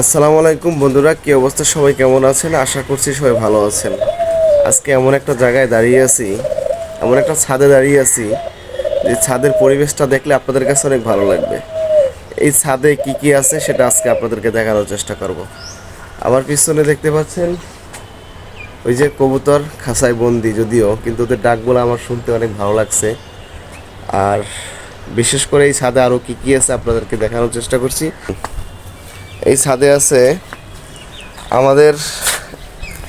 আসসালামু আলাইকুম বন্ধুরা, কি অবস্থা? সবাই কেমন আছেন? আশা করছি সবাই ভালো আছেন। আজকে এমন একটা জায়গায় দাঁড়িয়ে আছি, এমন একটা ছাদে দাঁড়িয়ে আছি, যে ছাদের পরিবেশটা দেখলে আপনাদের কাছে অনেক ভালো লাগবে। এই ছাদে কি কি আছে সেটা আজকে আপনাদেরকে দেখানোর চেষ্টা করব। আমার পিছনে দেখতে পাচ্ছেন, ওই যে কবুতর খাসায় বন্দি যদিও, কিন্তু ওদের ডাকগুলো আমার শুনতে অনেক ভালো লাগছে। আর বিশেষ করে এই ছাদে আরও কী কী আছে আপনাদেরকে দেখানোর চেষ্টা করছি। এই ছাদে আছে আমাদের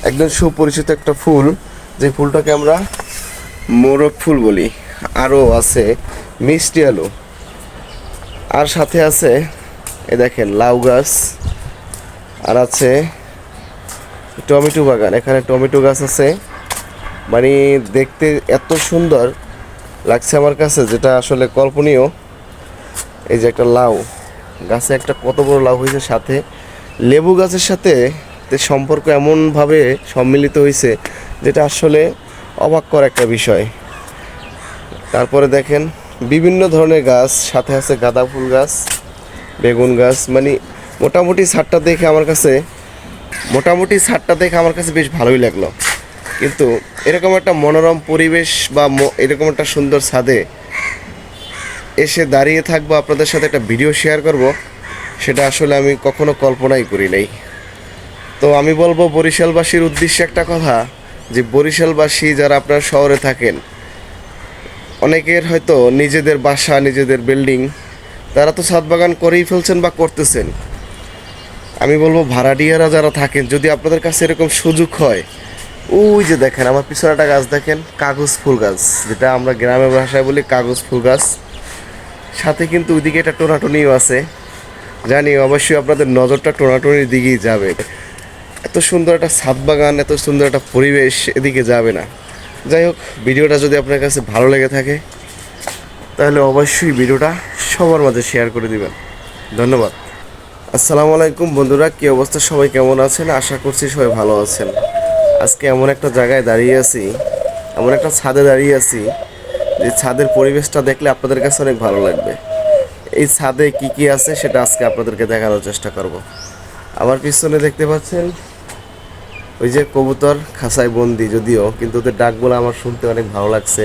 একদম সুপরিচিত একটা ফুল, যে ফুলটাকে আমরা মোরগ ফুল বলি। আরও আছে মিষ্টি আলু। আর সাথে আছে এ দেখেন, লাউ গাছ। আর আছে টমেটো বাগান। এখানে টমেটো গাছ আছে। মানে দেখতে এত সুন্দর লাগছে আমার কাছে, যেটা আসলে কল্পনীয়। এই যে একটা লাউ। গাছে একটা কত বড় লাভ হয়েছে সাথে। লেবু গাছের সাথে সম্পর্ক এমনভাবে সম্মিলিত হয়েছে যেটা আসলে অবাক কর একটা বিষয়। তারপরে দেখেন, বিভিন্ন ধরনের গাছ, সাথে আছে গাঁদা ফুল গাছ, বেগুন গাছ মানে মোটামুটি ছাদটা দেখে আমার কাছে, মোটামুটি ছাদটা দেখে আমার কাছে বেশ ভালোই লাগল। কিন্তু এরকম একটা মনোরম পরিবেশ বা এরকম একটা সুন্দর ছাদে এসে দাঁড়িয়ে থাকব, আপনাদের সাথে একটা ভিডিও শেয়ার করব। সেটা আসলে আমি কখনো কল্পনাই করি নাই। তো আমি বলব, বরিশালবাসীর উদ্দেশ্যে একটা কথা, যে বরিশালবাসী যারা আপনার শহরে থাকেন, অনেকের হয়তো নিজেদের বাসা, নিজেদের বিল্ডিং তারা তো ছাদ বাগান করেই ফেলছেন বা করতেছেন। আমি বলব, ভাড়াটিয়ারা যারা থাকেন, যদি আপনাদের কাছে এরকম সুযোগ হয়, ওই যে দেখেন, আমার পিছনে একটা গাছ দেখেন, কাগজ ফুল গাছ, যেটা আমরা গ্রামের ভাষায় বলি কাগজ ফুল গাছ। সাথে কিন্তু ওইদিকে একটা টোনাটুনিও আছে। জানি, অবশ্যই আপনাদের নজরটা টোনাটুনির দিকেই যাবে। এত সুন্দর একটা ছাদ বাগান, এত সুন্দর একটা পরিবেশ এদিকে যাবে না। যাই হোক, ভিডিওটা যদি আপনার কাছে ভালো লেগে থাকে, তাহলে অবশ্যই ভিডিওটা সবার মাঝে শেয়ার করে দিবেন। ধন্যবাদ। আসসালামু আলাইকুম বন্ধুরা, কী অবস্থা? সবাই কেমন আছেন? আশা করছি সবাই ভালো আছেন। আজকে এমন একটা জায়গায় দাঁড়িয়ে আছি, এমন একটা ছাদে দাঁড়িয়ে আছি যে ছাদের পরিবেশটা দেখলে আপনাদের কাছে অনেক ভালো লাগবে। এই ছাদে কি কি আছে সেটা আজকে আপনাদেরকে দেখানোর চেষ্টা করব। আমার পিছনে দেখতে পাচ্ছেন ওই যে কবুতর খাসায় বন্দি যদিও, কিন্তু ওদের ডাকগুলো আমার শুনতে অনেক ভালো লাগছে।